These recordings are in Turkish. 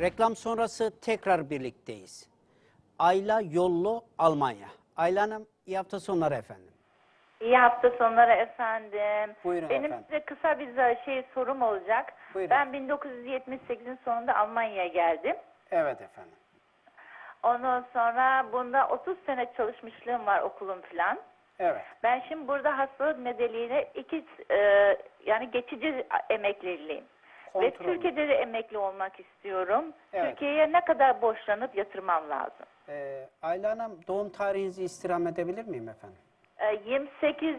Reklam sonrası tekrar birlikteyiz. Ayla Yollu Almanya. Ayla Hanım iyi hafta sonları efendim. İyi hafta sonları efendim. Buyurun Benim efendim. size kısa bir şey sorum olacak. Buyurun. Ben 1978'in sonunda Almanya'ya geldim. Evet efendim. Ondan sonra bunda 30 sene çalışmışlığım var okulum falan. Evet. Ben şimdi burada hastalık nedeniyle iki e, yani geçici emekliliğim. Ve Kontrol. Türkiye'de de emekli olmak istiyorum. Evet. Türkiye'ye ne kadar borçlanıp yatırmam lazım? Ee, Ayla Hanım doğum tarihinizi istirham edebilir miyim efendim? E, 28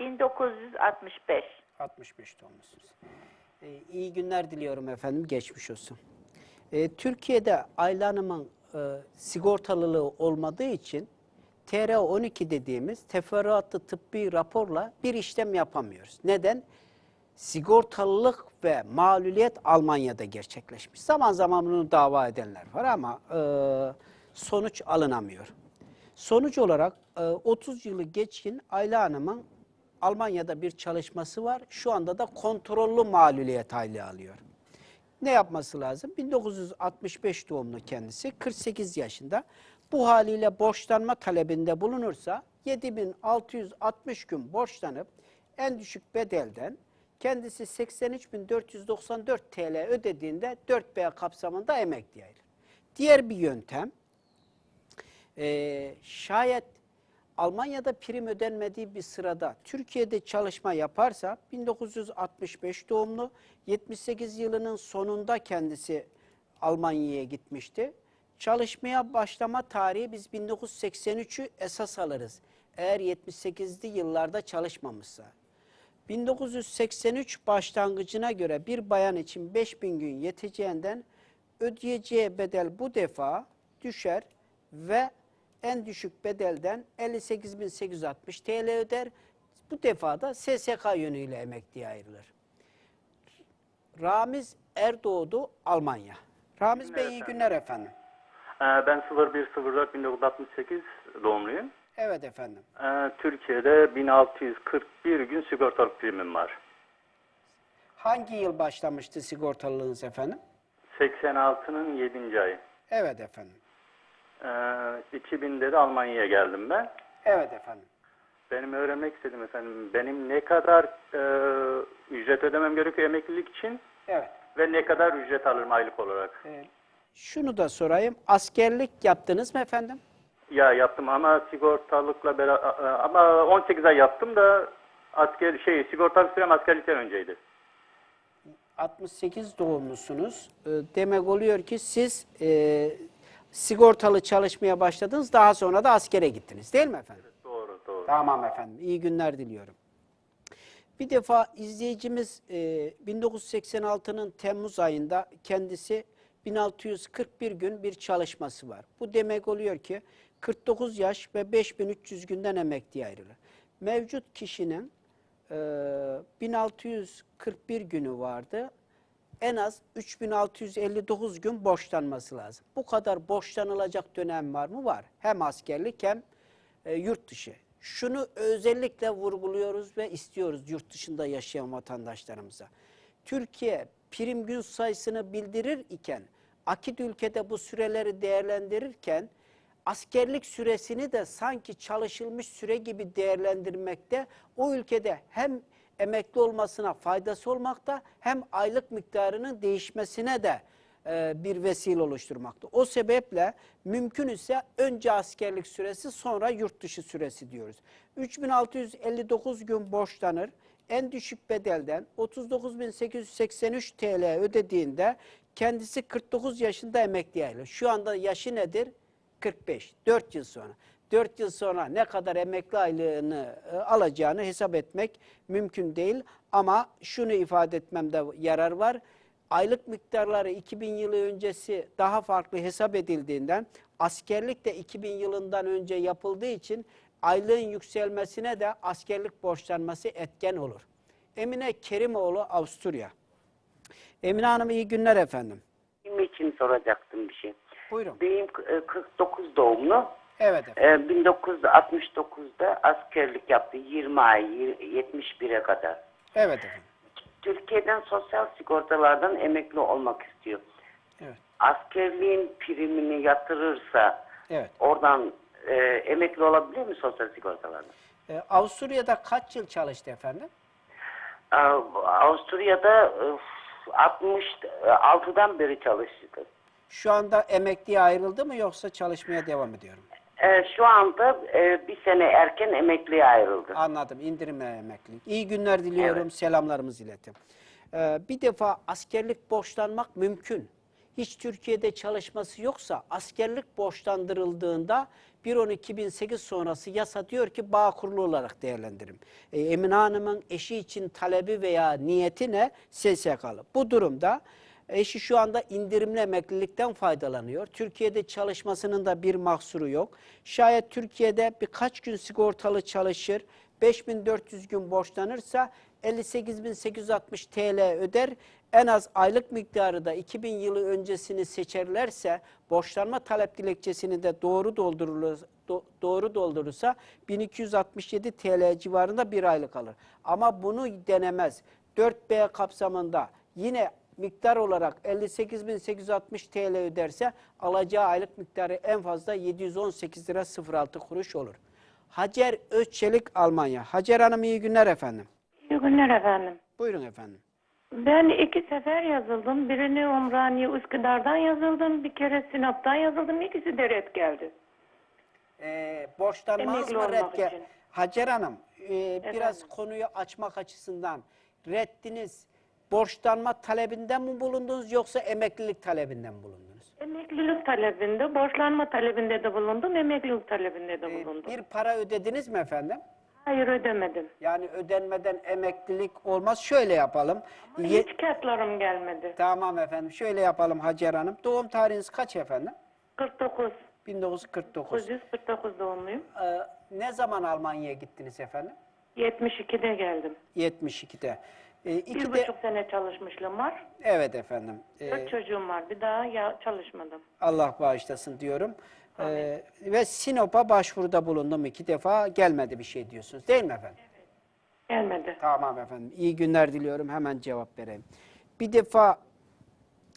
1965. 65 doğumlusunuz. Ee, iyi günler diliyorum efendim. Geçmiş olsun. Ee, Türkiye'de Ayla Hanım'ın e, sigortalılığı olmadığı için TR12 dediğimiz teferruatlı tıbbi raporla bir işlem yapamıyoruz. Neden? Sigortalılık ve maluliyet Almanya'da gerçekleşmiş. Zaman zaman bunu dava edenler var ama e, sonuç alınamıyor. Sonuç olarak e, 30 yılı geçkin Ayla Hanım'ın Almanya'da bir çalışması var. Şu anda da kontrollü maluliyet aylığı alıyor. Ne yapması lazım? 1965 doğumlu kendisi, 48 yaşında. Bu haliyle borçlanma talebinde bulunursa 7660 gün borçlanıp en düşük bedelden kendisi 83.494 TL ödediğinde 4B kapsamında emekli ayrılır. Diğer bir yöntem ee, şayet Almanya'da prim ödenmediği bir sırada Türkiye'de çalışma yaparsa 1965 doğumlu 78 yılının sonunda kendisi Almanya'ya gitmişti. Çalışmaya başlama tarihi biz 1983'ü esas alırız. Eğer 78'li yıllarda çalışmamışsa. 1983 başlangıcına göre bir bayan için 5000 gün yeteceğinden ödeyeceği bedel bu defa düşer ve en düşük bedelden 58.860 TL öder. Bu defa da SSK yönüyle emekliye ayrılır. Ramiz Erdoğdu Almanya. Ramiz Bey iyi günler efendim. Ee, Ben 0104 1968 doğumluyum. Evet efendim. Ee, Türkiye'de 1641 gün sigortalık primim var. Hangi yıl başlamıştı sigortalılığınız efendim? 86'nın 7. ayı. Evet efendim. Ee, 2000'de de Almanya'ya geldim ben. Evet efendim. Benim öğrenmek istedim efendim. Benim ne kadar e, ücret ödemem gerekiyor emeklilik için Evet. ve ne kadar ücret alırım aylık olarak? Ee, şunu da sorayım. Askerlik yaptınız mı efendim? Ya yaptım ama sigortalıkla beraber ama 18 ay yaptım da asker şey sigortalık sürem askerlikten önceydi. 68 doğumlusunuz. Ee, demek oluyor ki siz e, sigortalı çalışmaya başladınız. Daha sonra da askere gittiniz. Değil mi efendim? Doğru doğru. Tamam efendim. İyi günler diliyorum. Bir defa izleyicimiz e, 1986'nın Temmuz ayında kendisi 1641 gün bir çalışması var. Bu demek oluyor ki 49 yaş ve 5300 günden emekliye ayrılır. Mevcut kişinin e, 1641 günü vardı. En az 3659 gün borçlanması lazım. Bu kadar borçlanılacak dönem var mı? Var. Hem askerlik hem e, yurt dışı. Şunu özellikle vurguluyoruz ve istiyoruz yurt dışında yaşayan vatandaşlarımıza. Türkiye prim gün sayısını bildirir iken, akit ülkede bu süreleri değerlendirirken, askerlik süresini de sanki çalışılmış süre gibi değerlendirmekte, o ülkede hem emekli olmasına faydası olmakta, hem aylık miktarının değişmesine de e, bir vesile oluşturmakta. O sebeple mümkün ise önce askerlik süresi sonra yurt dışı süresi diyoruz. 3659 gün borçlanır. En düşük bedelden 39.883 TL ödediğinde kendisi 49 yaşında emekli ayrılır. Şu anda yaşı nedir? 45. 4 yıl sonra. 4 yıl sonra ne kadar emekli aylığını e, alacağını hesap etmek mümkün değil. Ama şunu ifade etmemde yarar var aylık miktarları 2000 yılı öncesi daha farklı hesap edildiğinden askerlik de 2000 yılından önce yapıldığı için aylığın yükselmesine de askerlik borçlanması etken olur. Emine Kerimoğlu Avusturya. Emine Hanım iyi günler efendim. Benim için soracaktım bir şey. Buyurun. Benim e, 49 doğumlu. Evet efendim. E, 1969'da askerlik yaptı 20 ay y- 71'e kadar. Evet efendim. Türkiye'den sosyal sigortalardan emekli olmak istiyor. Evet. askerliğin primini yatırırsa Evet. oradan e, emekli olabilir mi sosyal sigortalardan? Ee, Avusturya'da kaç yıl çalıştı efendim? Ee, Avusturya'da e, 66'dan beri çalıştı. Şu anda emekliye ayrıldı mı yoksa çalışmaya devam ediyorum? Ee, şu anda e, bir sene erken emekliye ayrıldı. Anladım. İndirimle emeklilik. İyi günler diliyorum. Selamlarımızı iletin. Ee, bir defa askerlik borçlanmak mümkün. Hiç Türkiye'de çalışması yoksa askerlik borçlandırıldığında 1.12.2008 sonrası yasa diyor ki bağ kurulu olarak değerlendirin. Ee, Emine Hanım'ın eşi için talebi veya niyeti ne? SSK'lı. Bu durumda Eşi şu anda indirimli emeklilikten faydalanıyor. Türkiye'de çalışmasının da bir mahsuru yok. Şayet Türkiye'de birkaç gün sigortalı çalışır, 5400 gün borçlanırsa 58.860 TL öder. En az aylık miktarı da 2000 yılı öncesini seçerlerse borçlanma talep dilekçesini de doğru doldurulur, do- doğru doldurursa 1267 TL civarında bir aylık alır. Ama bunu denemez. 4B kapsamında yine miktar olarak 58.860 TL öderse alacağı aylık miktarı en fazla 718 lira 06 kuruş olur. Hacer Özçelik Almanya. Hacer Hanım iyi günler efendim. İyi günler efendim. Buyurun efendim. Ben iki sefer yazıldım. Birini Umraniye Üsküdar'dan yazıldım. Bir kere Sinop'tan yazıldım. İkisi de red geldi. Ee, borçlanmanız Emekli mı red? için. Hacer Hanım e, biraz konuyu açmak açısından reddiniz borçlanma talebinden mi bulundunuz yoksa emeklilik talebinden mi bulundunuz? Emeklilik talebinde, borçlanma talebinde de bulundum. Emeklilik talebinde de Ee, bulundum. bir para ödediniz mi efendim? Hayır ödemedim. Yani ödenmeden emeklilik olmaz. Şöyle yapalım. Ye- Hiç kağıtlarım gelmedi. tamam efendim. Şöyle yapalım Hacer Hanım. Doğum tarihiniz kaç efendim? 49. 1949. 949 doğumluyum. Ee, ne zaman Almanya'ya gittiniz efendim? 72'de geldim. 72'de. Bir iki de, buçuk sene çalışmışlığım var. evet efendim. Ee, Dört çocuğum var. Bir daha ya çalışmadım. Allah bağışlasın diyorum. Ee, ve Sinop'a başvuruda bulundum iki defa. Gelmedi bir şey diyorsunuz. Değil mi efendim? Gelmedi. Tamam efendim. İyi günler diliyorum. Hemen cevap vereyim. Bir defa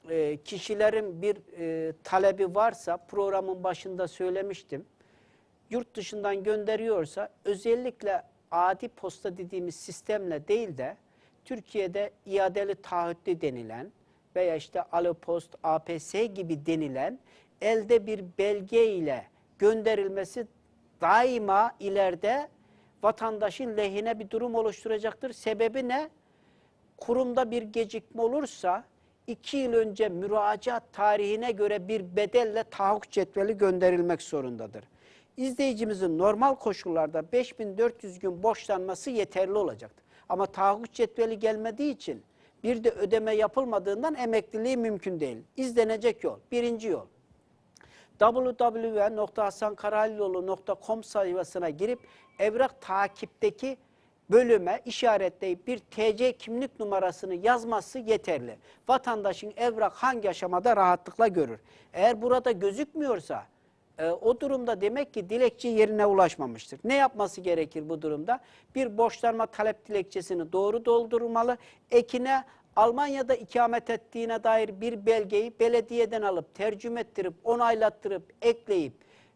e, kişilerin bir e, talebi varsa programın başında söylemiştim. Yurt dışından gönderiyorsa özellikle adi posta dediğimiz sistemle değil de Türkiye'de iadeli taahhütlü denilen veya işte Alopost, APS gibi denilen elde bir belge ile gönderilmesi daima ileride vatandaşın lehine bir durum oluşturacaktır. Sebebi ne? kurumda bir gecikme olursa iki yıl önce müracaat tarihine göre bir bedelle tahakkuk cetveli gönderilmek zorundadır. İzleyicimizin normal koşullarda 5400 gün borçlanması yeterli olacaktır. Ama tahakkuk cetveli gelmediği için bir de ödeme yapılmadığından emekliliği mümkün değil. İzlenecek yol, birinci yol www.hasankarahaliloğlu.com sayfasına girip evrak takipteki bölüme işaretleyip bir TC kimlik numarasını yazması yeterli. Vatandaşın evrak hangi aşamada rahatlıkla görür. Eğer burada gözükmüyorsa e, o durumda demek ki dilekçe yerine ulaşmamıştır. Ne yapması gerekir bu durumda? Bir borçlanma talep dilekçesini doğru doldurmalı. Ekine Almanya'da ikamet ettiğine dair bir belgeyi belediyeden alıp tercüme ettirip onaylattırıp ekleyip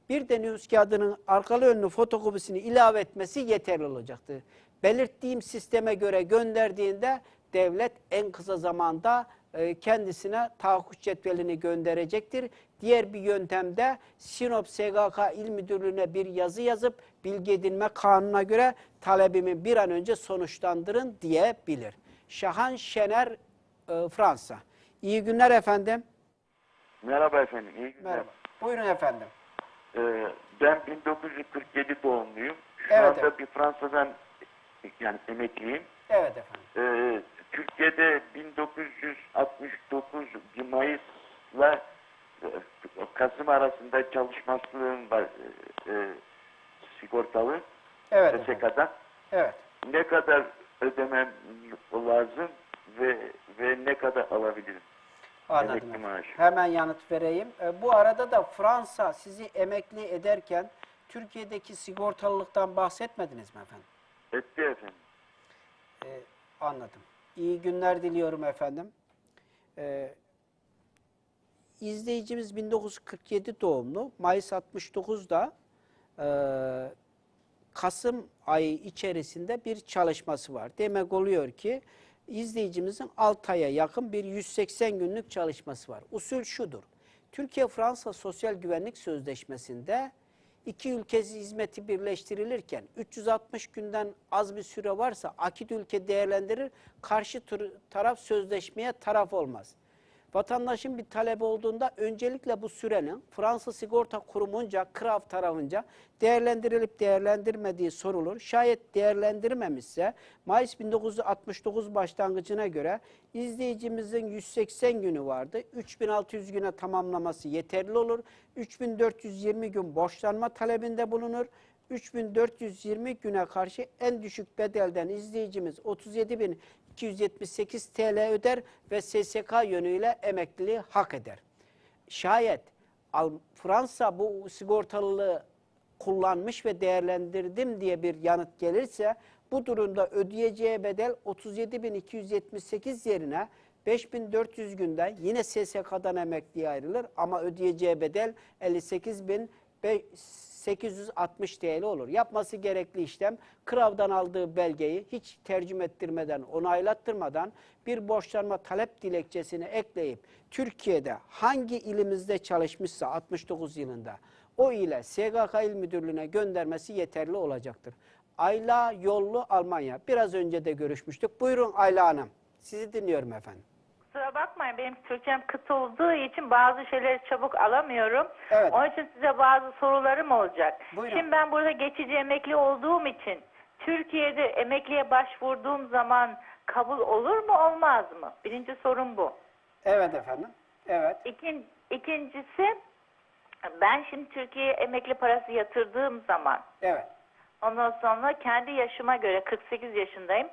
bir de nüfus kağıdının arkalı önlü fotokopisini ilave etmesi yeterli olacaktır. Belirttiğim sisteme göre gönderdiğinde devlet en kısa zamanda kendisine tahakkuk cetvelini gönderecektir. Diğer bir yöntemde Sinop SGK İl Müdürlüğü'ne bir yazı yazıp bilgi edinme kanununa göre talebimi bir an önce sonuçlandırın diyebilir. Şahan Şener, e, Fransa. İyi günler efendim. Merhaba efendim, iyi günler. Merhaba. Buyurun efendim. Ee, ben 1947 doğumluyum. Şu Evet, anda evet. bir Fransa'dan yani emekliyim. Evet efendim. Ee, Türkiye'de 1969 Mayıs'la e, Kasım arasında çalışmasının var e, e, sigortalı Evet efendim. SSK'da. Evet. Ne kadar ödemem lazım ve ve ne kadar alabilirim? Anladım. Hemen yanıt vereyim. E, bu arada da Fransa sizi emekli ederken Türkiye'deki sigortalılıktan bahsetmediniz mi efendim? Etti efendim. E, anladım. İyi günler diliyorum efendim. E, izleyicimiz 1947 doğumlu. Mayıs 69'da e, Kasım ayı içerisinde bir çalışması var. Demek oluyor ki izleyicimizin 6 aya yakın bir 180 günlük çalışması var. Usul şudur. Türkiye-Fransa Sosyal Güvenlik Sözleşmesi'nde iki ülkesi hizmeti birleştirilirken 360 günden az bir süre varsa akit ülke değerlendirir, karşı taraf sözleşmeye taraf olmaz. Vatandaşın bir talebi olduğunda öncelikle bu sürenin Fransa Sigorta Kurumu'nca, KRAV tarafınca değerlendirilip değerlendirmediği sorulur. Şayet değerlendirmemişse Mayıs 1969 başlangıcına göre izleyicimizin 180 günü vardı. 3600 güne tamamlaması yeterli olur. 3420 gün borçlanma talebinde bulunur. 3420 güne karşı en düşük bedelden izleyicimiz 37.278 TL öder ve SSK yönüyle emekliliği hak eder. Şayet Fransa bu sigortalılığı kullanmış ve değerlendirdim diye bir yanıt gelirse bu durumda ödeyeceği bedel 37.278 yerine 5400 günden yine SSK'dan emekliye ayrılır ama ödeyeceği bedel 58.860 TL olur. Yapması gerekli işlem Krav'dan aldığı belgeyi hiç tercüme ettirmeden, onaylattırmadan bir borçlanma talep dilekçesini ekleyip Türkiye'de hangi ilimizde çalışmışsa 69 yılında o ile SGK İl Müdürlüğü'ne göndermesi yeterli olacaktır. Ayla Yollu Almanya. Biraz önce de görüşmüştük. Buyurun Ayla Hanım. Sizi dinliyorum efendim. Kusura bakmayın benim Türkçem kıt olduğu için bazı şeyleri çabuk alamıyorum. Evet. Onun için size bazı sorularım olacak. Buyurun. Şimdi ben burada geçici emekli olduğum için Türkiye'de emekliye başvurduğum zaman kabul olur mu olmaz mı? Birinci sorum bu. Evet efendim. Evet. İkin, ikincisi ben şimdi Türkiye'ye emekli parası yatırdığım zaman Evet. Ondan sonra kendi yaşıma göre 48 yaşındayım.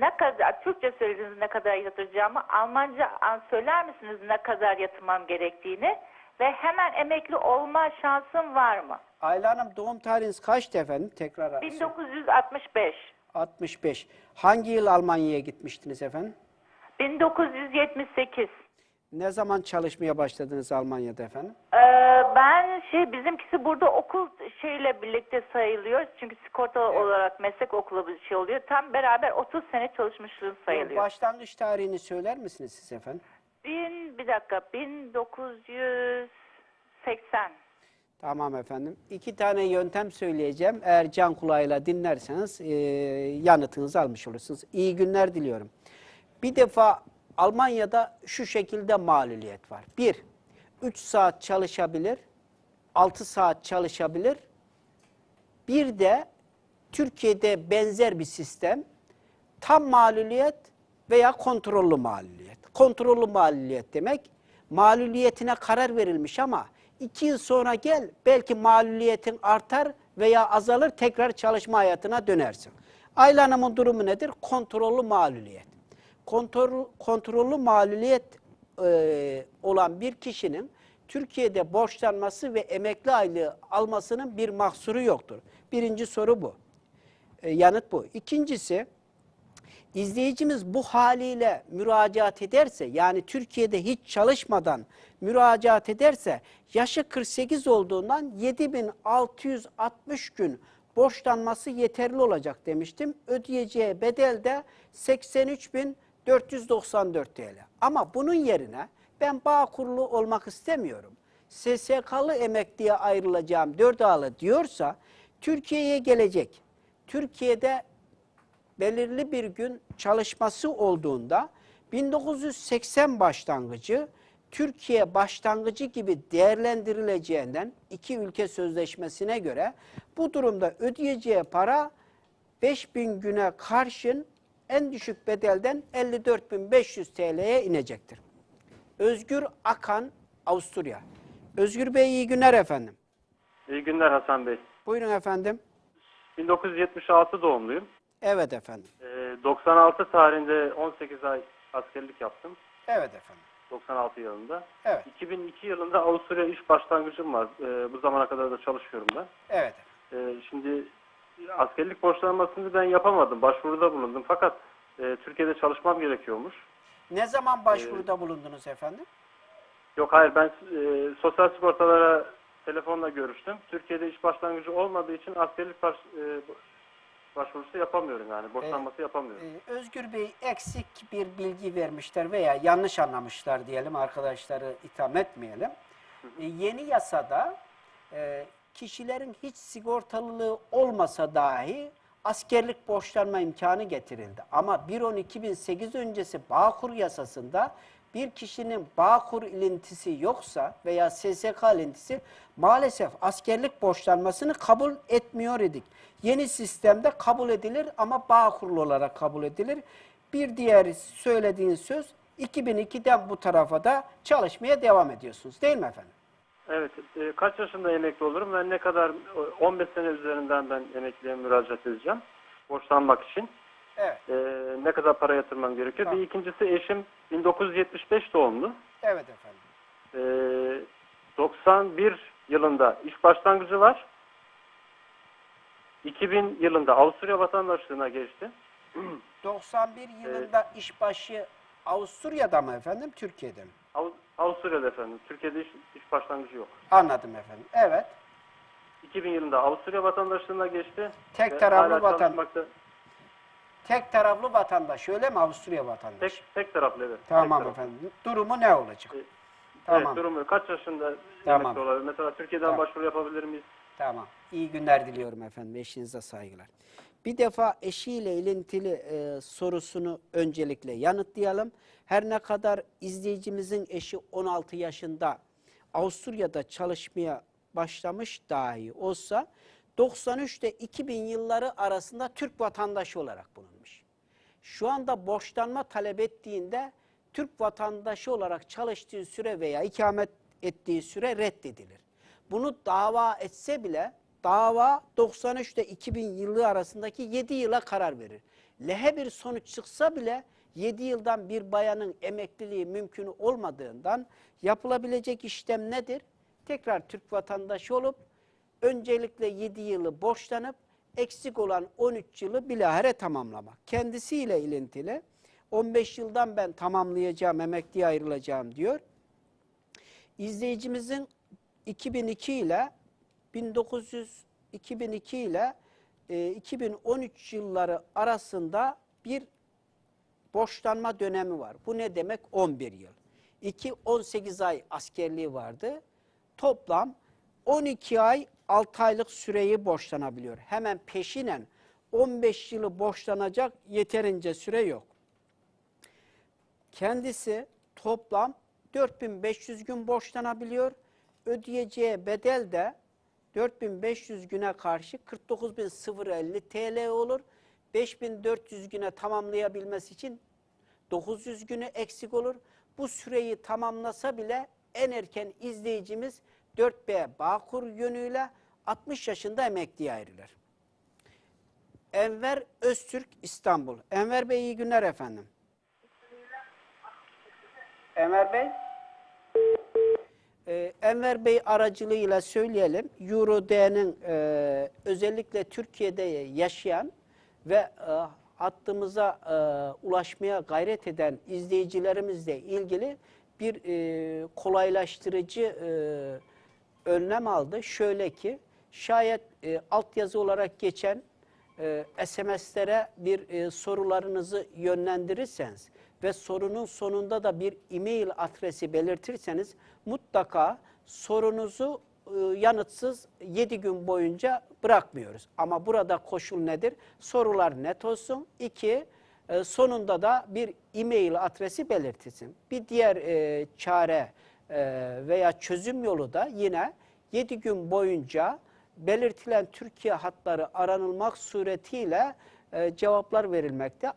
Ne kadar Türkçe söylediniz ne kadar yatıracağımı Almanca an- söyler misiniz ne kadar yatırmam gerektiğini ve hemen emekli olma şansım var mı? Ayla Hanım doğum tarihiniz kaçtı efendim? Tekrar arasın. 1965. 65. Hangi yıl Almanya'ya gitmiştiniz efendim? 1978. Ne zaman çalışmaya başladınız Almanya'da efendim? Ee, ben şey bizimkisi burada okul şeyle birlikte sayılıyor. Çünkü sigorta olarak meslek okulu bir şey oluyor. Tam beraber 30 sene çalışmışlığım sayılıyor. Başlangıç tarihini söyler misiniz siz efendim? Bin, bir dakika 1980. Tamam efendim. İki tane yöntem söyleyeceğim. Eğer can kulağıyla dinlerseniz e, yanıtınızı almış olursunuz. İyi günler diliyorum. Bir defa Almanya'da şu şekilde maluliyet var. Bir, 3 saat çalışabilir, 6 saat çalışabilir. Bir de Türkiye'de benzer bir sistem tam maluliyet veya kontrollü maluliyet. Kontrollü maluliyet demek maluliyetine karar verilmiş ama iki yıl sonra gel belki maluliyetin artar veya azalır tekrar çalışma hayatına dönersin. Ayla durumu nedir? Kontrollü maluliyet. Kontrol, kontrollü maluliyet e, olan bir kişinin Türkiye'de borçlanması ve emekli aylığı almasının bir mahsuru yoktur. Birinci soru bu. E, yanıt bu. İkincisi, izleyicimiz bu haliyle müracaat ederse, yani Türkiye'de hiç çalışmadan müracaat ederse, yaşı 48 olduğundan 7660 gün borçlanması yeterli olacak demiştim. Ödeyeceği bedel de 83.494 TL. Ama bunun yerine ben bağ kurulu olmak istemiyorum. SSK'lı emekliye ayrılacağım 4 ağlı diyorsa Türkiye'ye gelecek. Türkiye'de belirli bir gün çalışması olduğunda 1980 başlangıcı Türkiye başlangıcı gibi değerlendirileceğinden iki ülke sözleşmesine göre bu durumda ödeyeceği para 5000 güne karşın en düşük bedelden 54.500 TL'ye inecektir. Özgür Akan, Avusturya. Özgür Bey iyi günler efendim. İyi günler Hasan Bey. Buyurun efendim. 1976 doğumluyum. Evet efendim. Ee, 96 tarihinde 18 ay askerlik yaptım. Evet efendim. 96 yılında. Evet. 2002 yılında Avusturya iş başlangıcım var. Ee, bu zamana kadar da çalışıyorum ben. Evet. Ee, şimdi askerlik borçlanmasını ben yapamadım. Başvuruda bulundum. Fakat e, Türkiye'de çalışmam gerekiyormuş. Ne zaman başvuruda bulundunuz efendim? Yok hayır ben e, sosyal sigortalara telefonla görüştüm. Türkiye'de iş başlangıcı olmadığı için askerlik baş, e, başvurusu yapamıyorum yani. Boşanması yapamıyorum. Ee, Özgür Bey eksik bir bilgi vermişler veya yanlış anlamışlar diyelim arkadaşları itham etmeyelim. Ee, yeni yasada e, kişilerin hiç sigortalılığı olmasa dahi askerlik borçlanma imkanı getirildi. Ama 1.10.2008 öncesi Bağkur yasasında bir kişinin Bağkur ilintisi yoksa veya SSK ilintisi maalesef askerlik borçlanmasını kabul etmiyor idik. Yeni sistemde kabul edilir ama Bağkurlu olarak kabul edilir. Bir diğer söylediğin söz 2002'den bu tarafa da çalışmaya devam ediyorsunuz değil mi efendim? Evet. e, kaç yaşında emekli olurum ve ne kadar e, 15 sene üzerinden ben emekliye müracaat edeceğim boşanmak için. Evet, E, ne kadar para yatırmam gerekiyor? Tamam. Bir ikincisi eşim 1975 doğumlu. evet efendim. E, 91 yılında iş başlangıcı var. 2000 yılında Avusturya vatandaşlığına geçti. 91 yılında işbaşı Avusturya'da mı efendim, Türkiye'de mi? Av- Avusturya'da efendim. Türkiye'de iş, iş başlangıcı yok. Anladım efendim. Evet. 2000 yılında Avusturya vatandaşlığına geçti. Tek taraflı hala vatan- çalışmakta- Tek taraflı vatandaş öyle mi Avusturya vatandaşı? Tek, tek taraflı evet. tamam tek taraflı. efendim. Durumu ne olacak? E, Tamam. Evet, durumu kaç yaşında Tamam. olabilir? Mesela Türkiye'den Tamam. başvuru yapabilir miyiz? Tamam. İyi günler diliyorum efendim. Eşinize saygılar. Bir defa eşiyle ilintili e, sorusunu öncelikle yanıtlayalım. Her ne kadar izleyicimizin eşi 16 yaşında Avusturya'da çalışmaya başlamış dahi olsa 93 ile 2000 yılları arasında Türk vatandaşı olarak bulunmuş. Şu anda borçlanma talep ettiğinde Türk vatandaşı olarak çalıştığı süre veya ikamet ettiği süre reddedilir. Bunu dava etse bile dava 93 ile 2000 yılı arasındaki 7 yıla karar verir. Lehe bir sonuç çıksa bile 7 yıldan bir bayanın emekliliği mümkün olmadığından yapılabilecek işlem nedir? Tekrar Türk vatandaşı olup öncelikle 7 yılı borçlanıp eksik olan 13 yılı bilahare tamamlamak. Kendisiyle ilintili 15 yıldan ben tamamlayacağım, emekliye ayrılacağım diyor. İzleyicimizin 2002 ile 1900 2002 ile e, 2013 yılları arasında bir borçlanma dönemi var. Bu ne demek? 11 yıl. 2 18 ay askerliği vardı. Toplam 12 ay 6 aylık süreyi borçlanabiliyor. Hemen peşinen 15 yılı borçlanacak yeterince süre yok. Kendisi toplam 4500 gün borçlanabiliyor. Ödeyeceği bedel de 4500 güne karşı 49.050 TL olur. 5400 güne tamamlayabilmesi için 900 günü eksik olur. Bu süreyi tamamlasa bile en erken izleyicimiz 4B Bağkur yönüyle 60 yaşında emekliye ayrılır. Enver Öztürk İstanbul. Enver Bey iyi günler efendim. Enver Bey. Ee, Enver Bey aracılığıyla söyleyelim. Eurode'nin e, özellikle Türkiye'de yaşayan ve e, hattımıza e, ulaşmaya gayret eden izleyicilerimizle ilgili bir e, kolaylaştırıcı e, önlem aldı. Şöyle ki şayet e, altyazı olarak geçen e, SMS'lere bir e, sorularınızı yönlendirirseniz ve sorunun sonunda da bir e-mail adresi belirtirseniz mutlaka sorunuzu e, yanıtsız 7 gün boyunca bırakmıyoruz. Ama burada koşul nedir? Sorular net olsun. İki, e, sonunda da bir e-mail adresi belirtilsin. Bir diğer e, çare veya çözüm yolu da yine 7 gün boyunca belirtilen Türkiye hatları aranılmak suretiyle cevaplar verilmekte.